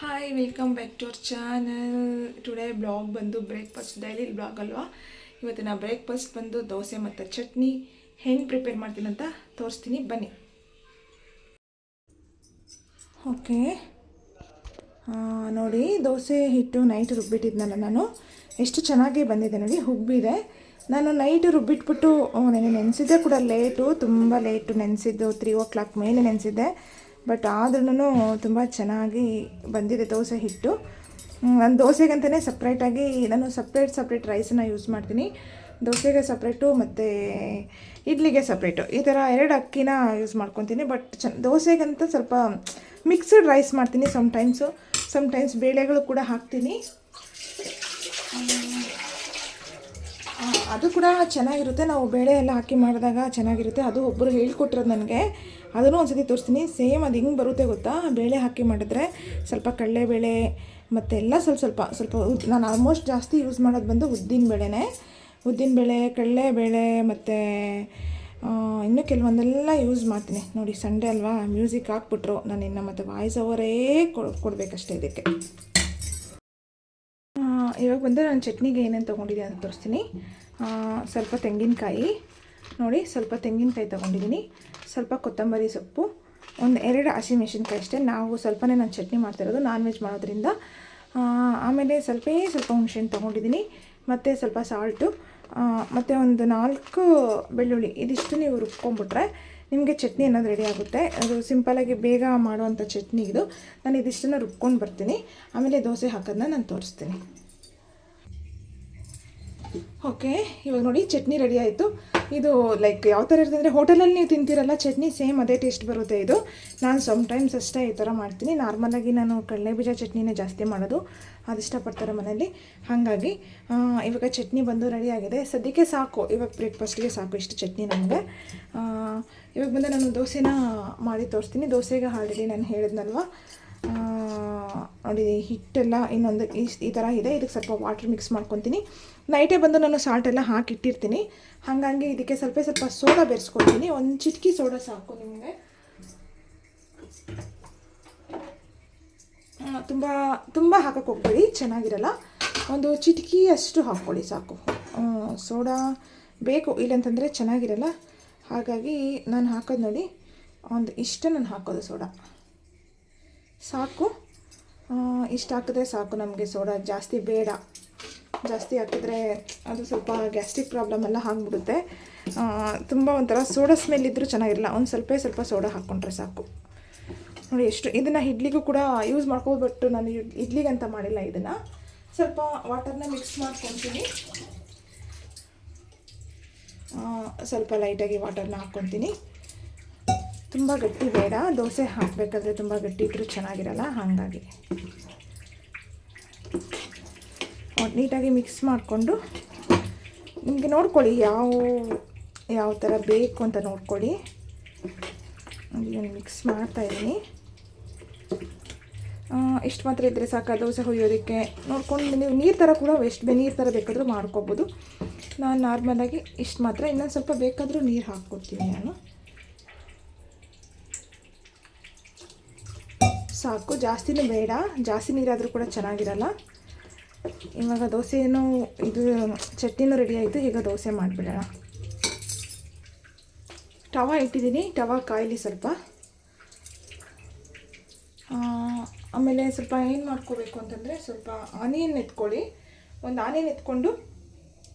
Hi welcome back to our channel today blog ಬಂದು breakfast daily blog ಅಲ್ವಾ? ಇವತ್ತಿನ breakfast ಬಂದು ದೋಸೆ ಮತ್ತು ಚಟ್ನಿ. ಹೆಂಗೆ ಪ್ರಿಪೇರ್ ಮಾಡ್ತೀನಿ ಅಂತ ತೋರಿಸ್ತೀನಿ. ಬನ್ನಿ. ಓಕೆ ನೋಡಿ, ದೋಸೆ ಹಿಟ್ಟು ನೈಟ್ ರುಬ್ಬಿಟ್ಟಿದ್ನಲ್ಲ ನಾನು. ಎಷ್ಟು ಚೆನ್ನಾಗಿ ಬಂದಿದೆ ನೋಡಿ ಹುಬ್ಬಿದೆ ನಾನು ನೈಟ್ ರುಬ್ಬಿಟ್ಬಿಟ್ಟು ನೆನೆ ನೆನೆಸಿದ್ದೆ ಕೂಡ ಲೇಟು ತುಂಬ ಲೇಟು ನೆನೆಸಿದ್ದು ತ್ರೀ ಓ ಕ್ಲಾಕ್ ಮೇಲೆ ನೆನೆಸಿದ್ದೆ. ಬಟ್ ಆದ್ರೂ ತುಂಬ ಚೆನ್ನಾಗಿ ಬಂದಿದೆ ದೋಸೆ ಹಿಟ್ಟು. ನಾನು ದೋಸೆಗಂತಲೇ ಸಪ್ರೇಟಾಗಿ ನಾನು ಸಪ್ರೇಟ್ ಸಪ್ರೇಟ್ ರೈಸನ್ನು ಯೂಸ್ ಮಾಡ್ತೀನಿ. ದೋಸೆಗೆ ಸಪ್ರೇಟು ಮತ್ತು ಇಡ್ಲಿಗೆ ಸಪ್ರೇಟು ಈ ಥರ ಎರಡು ಅಕ್ಕಿನ ಯೂಸ್ ಮಾಡ್ಕೊತೀನಿ. ಬಟ್ ಚ ದೋಸೆಗಂತ ಸ್ವಲ್ಪ ಮಿಕ್ಸ್ಡ್ ರೈಸ್ ಮಾಡ್ತೀನಿ ಸಮ್ಟೈಮ್ಸು ಸಮ್ಟೈಮ್ಸ್ ಬೇಳೆಗಳು ಕೂಡ ಹಾಕ್ತೀನಿ. ಅದು ಕೂಡ ಚೆನ್ನಾಗಿರುತ್ತೆ. ನಾವು ಬೇಳೆ ಎಲ್ಲ ಹಾಕಿ ಮಾಡಿದಾಗ ಚೆನ್ನಾಗಿರುತ್ತೆ. ಅದು ಒಬ್ಬರು ಹೇಳ್ಕೊಟ್ಟಿರೋದು ನನಗೆ. ಅದನ್ನು ಒಂದ್ಸತಿ ತೋರಿಸ್ತೀನಿ. ಸೇಮ್ ಅದು ಹೆಂಗೆ ಬರುತ್ತೆ ಗೊತ್ತಾ? ಬೇಳೆ ಹಾಕಿ ಮಾಡಿದ್ರೆ ಸ್ವಲ್ಪ ಕಡಲೆಬೇಳೆ ಮತ್ತು ಎಲ್ಲ ಸ್ವಲ್ಪ ಸ್ವಲ್ಪ ಸ್ವಲ್ಪ ನಾನು ಆಲ್ಮೋಸ್ಟ್ ಜಾಸ್ತಿ ಯೂಸ್ ಮಾಡೋದು ಬಂದು ಉದ್ದಿನ ಬೇಳೆನೇ. ಉದ್ದಿನ ಬೇಳೆ ಕಡಲೆಬೇಳೆ ಮತ್ತು ಇನ್ನೂ ಕೆಲವೊಂದೆಲ್ಲ ಯೂಸ್ ಮಾಡ್ತೀನಿ. ನೋಡಿ ಸಂಡೇ ಅಲ್ವಾ? ಮ್ಯೂಸಿಕ್ ಹಾಕ್ಬಿಟ್ರು. ನಾನು ಇನ್ನು ಮತ್ತು ವಾಯ್ಸ್ ಓವರೇ ಕೊಡಬೇಕಷ್ಟೇ ಇದಕ್ಕೆ. ಇವಾಗ ಬಂದರೆ ನಾನು ಚಟ್ನಿಗೆ ಏನೇನು ತೊಗೊಂಡಿದ್ದೀನಿ ಅಂತ ತೋರಿಸ್ತೀನಿ. ಸ್ವಲ್ಪ ತೆಂಗಿನಕಾಯಿ ನೋಡಿ ಸ್ವಲ್ಪ ತೆಂಗಿನಕಾಯಿ ತೊಗೊಂಡಿದ್ದೀನಿ. ಸ್ವಲ್ಪ ಕೊತ್ತಂಬರಿ ಸೊಪ್ಪು, ಒಂದು ಎರಡು ಹಸಿಮೆಣಸಿನ್ಕಾಯಿ ಅಷ್ಟೇ. ನಾವು ಸ್ವಲ್ಪನೇ ನಾನು ಚಟ್ನಿ ಮಾಡ್ತಿರೋದು ನಾನ್ ವೆಜ್ ಮಾಡೋದ್ರಿಂದ. ಆಮೇಲೆ ಸ್ವಲ್ಪೇ ಸ್ವಲ್ಪ ಹುಣಸೆಹಣ್ಣು ತೊಗೊಂಡಿದ್ದೀನಿ. ಮತ್ತು ಸ್ವಲ್ಪ ಸಾಲ್ಟು ಮತ್ತು ಒಂದು ನಾಲ್ಕು ಬೆಳ್ಳುಳ್ಳಿ ಇದಿಷ್ಟು ನೀವು ರುಬ್ಕೊಂಡ್ಬಿಟ್ರೆ ನಿಮಗೆ ಚಟ್ನಿ ಅನ್ನೋದು ರೆಡಿ ಆಗುತ್ತೆ. ಅದು ಸಿಂಪಲಾಗಿ ಬೇಗ ಮಾಡುವಂಥ ಚಟ್ನಿ ಇದು. ನಾನು ಇದಿಷ್ಟನ್ನು ರುಬ್ಕೊಂಡು ಬರ್ತೀನಿ. ಆಮೇಲೆ ದೋಸೆ ಹಾಕೋದನ್ನ ನಾನು ತೋರಿಸ್ತೀನಿ. ಓಕೆ ಇವಾಗ ನೋಡಿ ಚಟ್ನಿ ರೆಡಿ ಆಯಿತು. ಇದು ಲೈಕ್ ಯಾವ ಥರ ಇರ್ತದೆ ಹೋಟೆಲಲ್ಲಿ ನೀವು ತಿಂತೀರಲ್ಲ, ಚಟ್ನಿ ಸೇಮ್ ಅದೇ ಟೇಸ್ಟ್ ಬರುತ್ತೆ ಇದು. ನಾನು ಸಮ್ ಟೈಮ್ಸ್ ಅಷ್ಟೇ ಈ ಥರ ಮಾಡ್ತೀನಿ. ನಾರ್ಮಲಾಗಿ ನಾನು ಕಡಲೆ ಬೀಜ ಚಟ್ನಿನೇ ಜಾಸ್ತಿ ಮಾಡೋದು. ಅದು ಇಷ್ಟಪಡ್ತಾರೆ ಮನೇಲಿ ಹಾಗಾಗಿ ಇವಾಗ ಚಟ್ನಿ ಬಂದು ರೆಡಿ ಆಗಿದೆ. ಸದ್ಯಕ್ಕೆ ಸಾಕು. ಇವಾಗ ಬ್ರೇಕ್ಫಾಸ್ಟ್ಗೆ ಸಾಕು ಇಷ್ಟು ಚಟ್ನಿ ನನಗೆ ಇವಾಗ ಬಂದು ನಾನು ದೋಸೆನ ಮಾಡಿ ತೋರಿಸ್ತೀನಿ. ದೋಸೆಗೆ ಆಲ್ರೆಡಿ ನಾನು ಹೇಳಿದ್ನಲ್ವ? ನೋಡಿ, ಹಿಟ್ಟೆಲ್ಲ ಇನ್ನೊಂದು ಈ ಥರ ಇದೆ. ಇದಕ್ಕೆ ಸ್ವಲ್ಪ ವಾಟ್ರ್ ಮಿಕ್ಸ್ ಮಾಡ್ಕೊತೀನಿ. ನೈಟೇ ಬಂದು ನಾನು ಸಾಲ್ಟ್ ಎಲ್ಲ ಹಾಕಿಟ್ಟಿರ್ತೀನಿ. ಹಾಗಾಗಿ ಇದಕ್ಕೆ ಸ್ವಲ್ಪ ಸ್ವಲ್ಪ ಸೋಡಾ ಬೆರೆಸ್ಕೊಳ್ತೀನಿ. ಒಂದು ಚಿಟಕಿ ಸೋಡಾ ಸಾಕು ನಿಮಗೆ. ತುಂಬ ತುಂಬ ಹಾಕಕ್ಕೆ ಹೋಗ್ಬೇಡಿ. ಚೆನ್ನಾಗಿರಲ್ಲ. ಒಂದು ಚಿಟಕಿ ಅಷ್ಟು ಹಾಕ್ಕೊಳ್ಳಿ ಸಾಕು. ಸೋಡಾ ಬೇಕು ಇಲ್ಲಂತಂದರೆ ಚೆನ್ನಾಗಿರಲ್ಲ. ಹಾಗಾಗಿ ನಾನು ಹಾಕೋದು ನೋಡಿ. ಒಂದು ಇಷ್ಟ ನಾನು ಹಾಕೋದು ಸೋಡಾ. ಸಾಕು. ಇಷ್ಟು ಹಾಕಿದ್ರೆ ಸಾಕು ನಮಗೆ ಸೋಡಾ ಜಾಸ್ತಿ ಬೇಡ. ಜಾಸ್ತಿ ಹಾಕಿದ್ರೆ ಅದು ಸ್ವಲ್ಪ ಗ್ಯಾಸ್ಟ್ರಿಕ್ ಪ್ರಾಬ್ಲಮ್ ಎಲ್ಲ ಆಗಿಬಿಡುತ್ತೆ. ತುಂಬ ಒಂಥರ ಸೋಡಾ ಸ್ಮೆಲ್ ಇದ್ದರೂ ಚೆನ್ನಾಗಿರಲ್ಲ, ಒಂದು ಸ್ವಲ್ಪ ಸ್ವಲ್ಪ ಸೋಡಾ ಹಾಕ್ಕೊಂಡ್ರೆ ಸಾಕು. ನೋಡಿ ಎಷ್ಟು, ಇದನ್ನು ಇಡ್ಲಿಗೂ ಕೂಡ ಯೂಸ್ ಮಾಡ್ಕೋಬೋದು ಬಟ್ ನಾನು ಇಡ್ಲಿಗೆ ಇಡ್ಲಿಗಂತ ಮಾಡಿಲ್ಲ ಇದನ್ನು. ಸ್ವಲ್ಪ ವಾಟರ್ನ ಮಿಕ್ಸ್ ಮಾಡ್ಕೊತೀನಿ. ಸ್ವಲ್ಪ ಲೈಟಾಗಿ ವಾಟರ್ನ ಹಾಕ್ಕೊತೀನಿ ತುಂಬ ಗಟ್ಟಿ ಬೇಡ, ದೋಸೆ ಹಾಕಬೇಕಾದ್ರೆ ತುಂಬ ಗಟ್ಟಿ ಇದ್ದರೂ ಚೆನ್ನಾಗಿರಲ್ಲ, ಹಾಗಾಗಿ. ನೀಟಾಗಿ ಮಿಕ್ಸ್ ಮಾಡಿಕೊಂಡು ನಿಮಗೆ ನೋಡ್ಕೊಳ್ಳಿ ಯಾವ ಯಾವ ಥರ ಬೇಕು ಅಂತ ನೋಡ್ಕೊಳ್ಳಿ. ನಾನು ಮಿಕ್ಸ್ ಮಾಡ್ತಾ ಇದ್ದೀನಿ. ಇಷ್ಟು ಮಾತ್ರ ಇದ್ದರೆ ಸಾಕು, ದೋಸೆ ಹೊಯ್ಯೋದಕ್ಕೆ. ನೋಡ್ಕೊಂಡು ನೀವು ನೀರು ಥರ ಕೂಡ ವೆಸ್ಟ್ ನೀರು ಥರ ಬೇಕಾದರೂ ಮಾಡ್ಕೋಬೋದು. ನಾನು ನಾರ್ಮಲಾಗಿ ಇಷ್ಟು ಮಾತ್ರ, ಇನ್ನೊಂದು ಸ್ವಲ್ಪ ಬೇಕಾದರೂ ನೀರು ಹಾಕ್ಕೊಡ್ತೀನಿ ನಾನು. ಸಾಕು, ಜಾಸ್ತಿನೂ ಬೇಡ. ಜಾಸ್ತಿ ನೀರಾದರೂ ಕೂಡ ಚೆನ್ನಾಗಿರಲ್ಲ. ಇವಾಗ ದೋಸೆನೂ ಇದು ಚಟ್ನಿನೂ ರೆಡಿ ಆಯಿತು, ಈಗ ದೋಸೆ ಮಾಡಿಬಿಡೋಣ. ಟವಾ ಇಟ್ಟಿದ್ದೀನಿ ಟವಾ ಕಾಯಿಲಿ ಸ್ವಲ್ಪ. ಆಮೇಲೆ ಸ್ವಲ್ಪ ಏನು ಮಾಡ್ಕೋಬೇಕು ಅಂತಂದರೆ ಸ್ವಲ್ಪ ಆನಿಯನ್ ಎತ್ಕೊಳ್ಳಿ. ಒಂದು ಆನಿಯನ್ ಎತ್ಕೊಂಡು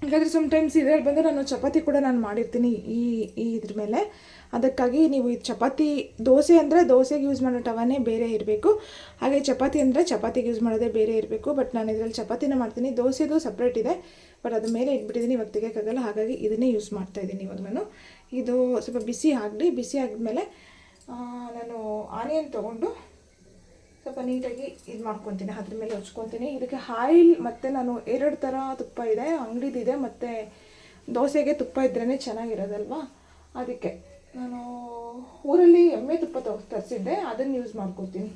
ಹಾಗಾದರೆ ಸಮ್ಟೈಮ್ಸ್ ಇದ್ರಲ್ಲಿ ಬಂದು ನಾನು ಚಪಾತಿ ಕೂಡ ನಾನು ಮಾಡಿರ್ತೀನಿ ಈ ಈ ಇದ್ರ ಮೇಲೆ. ಅದಕ್ಕಾಗಿ ನೀವು ಈ ಚಪಾತಿ, ದೋಸೆ ಅಂದರೆ ದೋಸೆಗೆ ಯೂಸ್ ಮಾಡೋ ಟವಾನೇ ಬೇರೆ ಇರಬೇಕು. ಹಾಗೆ ಚಪಾತಿ ಅಂದರೆ ಚಪಾತಿಗೆ ಯೂಸ್ ಮಾಡೋದೇ ಬೇರೆ ಇರಬೇಕು. ಬಟ್ ನಾನು ಇದರಲ್ಲಿ ಚಪಾತಿನ ಮಾಡ್ತೀನಿ. ದೋಸೆದು ಸಪ್ರೇಟ್ ಇದೆ. ಬಟ್ ಅದ್ರ ಮೇಲೆ ಇಟ್ಬಿಟ್ಟಿದ್ದೀನಿ ಇವಾಗ ತೆಗಿಯೋಕ್ಕಾಗಲ್ಲ. ಹಾಗಾಗಿ ಇದನ್ನೇ ಯೂಸ್ ಮಾಡ್ತಾ ಇದ್ದೀನಿ ಇವಾಗ ನಾನು. ಇದು ಸ್ವಲ್ಪ ಬಿಸಿ ಆಗಲಿ. ಬಿಸಿ ಆದಮೇಲೆ ನಾನು ಆನಿಯನ್ ತೊಗೊಂಡು ಸ್ವಲ್ಪ ನೀಟಾಗಿ ಇದು ಮಾಡ್ಕೊತೀನಿ, ಅದ್ರ ಮೇಲೆ ಹಚ್ಕೊತೀನಿ ಇದಕ್ಕೆ ಆಯಿಲ್ ಮತ್ತು ನಾನು ಎರಡು ಥರ ತುಪ್ಪ ಇದೆ ಅಂಗಡಿದಿದೆ ಮತ್ತು ದೋಸೆಗೆ ತುಪ್ಪ ಇದ್ರೇ ಚೆನ್ನಾಗಿರೋದಲ್ವಾ? ಅದಕ್ಕೆ ನಾನು ಊರಲ್ಲಿ ಎಮ್ಮೆ ತುಪ್ಪ ತರಿಸಿದ್ದೆ, ಅದನ್ನು ಯೂಸ್ ಮಾಡ್ಕೊತೀನಿ.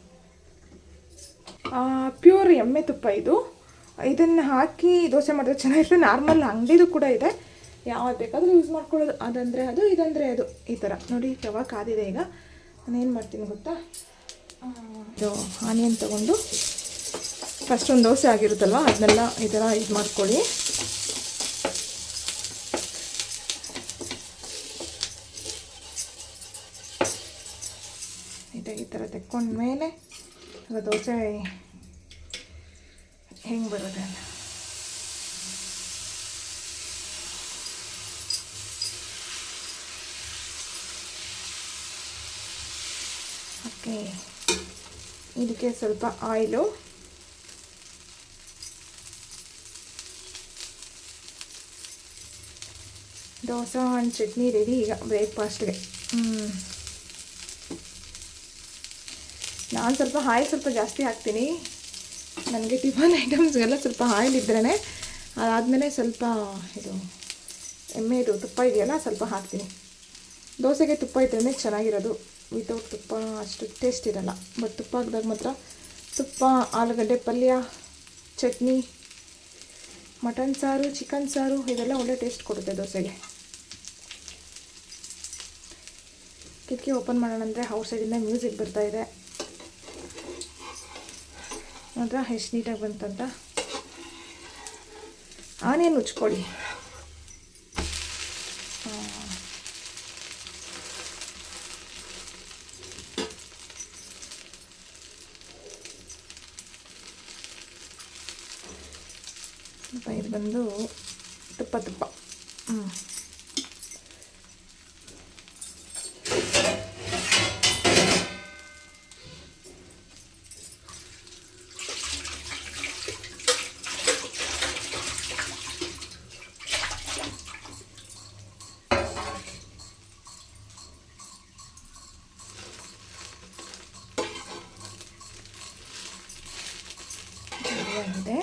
ಪ್ಯೂರ್ ಎಮ್ಮೆ ತುಪ್ಪ ಇದು. ಇದನ್ನು ಹಾಕಿ ದೋಸೆ ಮಾಡಿದ್ರೆ ಚೆನ್ನಾಗಿರುತ್ತೆ. ನಾರ್ಮಲ್ ಅಂಗಡಿದು ಕೂಡ ಇದೆ. ಯಾವ್ದು ಬೇಕಾದರೂ ಯೂಸ್ ಮಾಡ್ಕೊಳ್ಳೋದು. ಅದಂದರೆ ಅದು, ಇದಂದರೆ ಅದು. ಈ ಥರ ನೋಡಿ ತವಾ ಕಾದಿದೆ ಈಗ. ನಾನೇನು ಮಾಡ್ತೀನಿ ಗೊತ್ತಾ? ಇದು ಆನಿಯನ್ ತೊಗೊಂಡು ಫಸ್ಟ್ ಒಂದು ದೋಸೆ ಆಗಿರುತ್ತಲ್ವ, ಅದನ್ನೆಲ್ಲ ಈ ಥರ ಇದು ಮಾಡ್ಕೊಳ್ಳಿ. ಈ ಥರ ತೆಕ್ಕೊಂಡ್ಮೇಲೆ ಅದು ದೋಸೆ ಹೆಂಗೆ ಬರುತ್ತೆ ಓಕೆ ಇದಕ್ಕೆ ಸ್ವಲ್ಪ oil. Dosa and chutney ready ಈಗ ಬ್ರೇಕ್ಫಾಸ್ಟ್ಗೆ ಹ್ಞೂ ನಾನು ಸ್ವಲ್ಪ ಆಯಿಲ್ ಸ್ವಲ್ಪ ಜಾಸ್ತಿ ಹಾಕ್ತೀನಿ. ನನಗೆ ಟಿಫನ್ ಐಟಮ್ಸ್ಗೆಲ್ಲ ಸ್ವಲ್ಪ ಆಯಿಲ್ ಇದ್ರೇ ಅದಾದಮೇಲೆ ಸ್ವಲ್ಪ ಇದು ಎಮ್ಮೆ ಇದು ತುಪ್ಪ ಇದೆಯಲ್ಲ ಸ್ವಲ್ಪ ಹಾಕ್ತೀನಿ. ದೋಸೆಗೆ ತುಪ್ಪ ಇದ್ರೇ ಚೆನ್ನಾಗಿರೋದು. ವಿತೌಟ್ ತುಪ್ಪ ಅಷ್ಟು ಟೇಸ್ಟ್ ಇರಲ್ಲ. ಬಟ್ ತುಪ್ಪ ಹಾಕಿದಾಗ ಮಾತ್ರ ತುಪ್ಪ, ಆಲೂಗಡ್ಡೆ, ಪಲ್ಯ, ಚಟ್ನಿ ಮಟನ್ ಸಾರು ಚಿಕನ್ ಸಾರು, ಇದೆಲ್ಲ ಒಳ್ಳೆ ಟೇಸ್ಟ್ ಕೊಡುತ್ತೆ ದೋಸೆಗೆ. ಕಿಟಕಿ ಓಪನ್ ಮಾಡೋಣ ಅಂದರೆ ಔಟ್ ಸೈಡಿಂದ ಮ್ಯೂಸಿಕ್ ಬರ್ತಾ ಇದೆ. ಮಾತ್ರ ಎಷ್ಟು ನೀಟಾಗಿ ಬಂತಂತ. ಆನಿಯನ್ ಉಚ್ಕೊಳ್ಳಿ ಸ್ವಲ್ಪ ಇದು ಬಂದು ತುಪ್ಪ ತುಪ್ಪ. ಹ್ಞೂ ಆಗಿದೆ.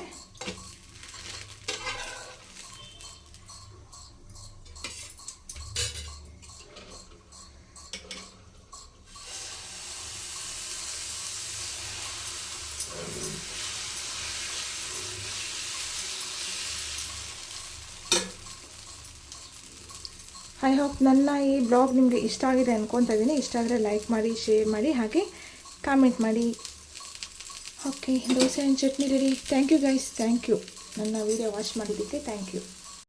ಐ ಹೋಪ್ ನನ್ನ ಈ ಬ್ಲಾಗ್ ನಿಮಗೆ ಇಷ್ಟ ಆಗಿದೆ ಅನ್ಕೊತಾ ಇದ್ದೀನಿ ಇಷ್ಟ ಆದರೆ ಲೈಕ್ ಮಾಡಿ ಶೇರ್ ಮಾಡಿ, ಹಾಗೆ ಕಾಮೆಂಟ್ ಮಾಡಿ. Okay dosa and chutney ready thank you guys thank you ನನ್ನ ವೀಡಿಯೋ ವಾಚ್ ಮಾಡಿದ್ದಕ್ಕೆ ಥ್ಯಾಂಕ್ ಯು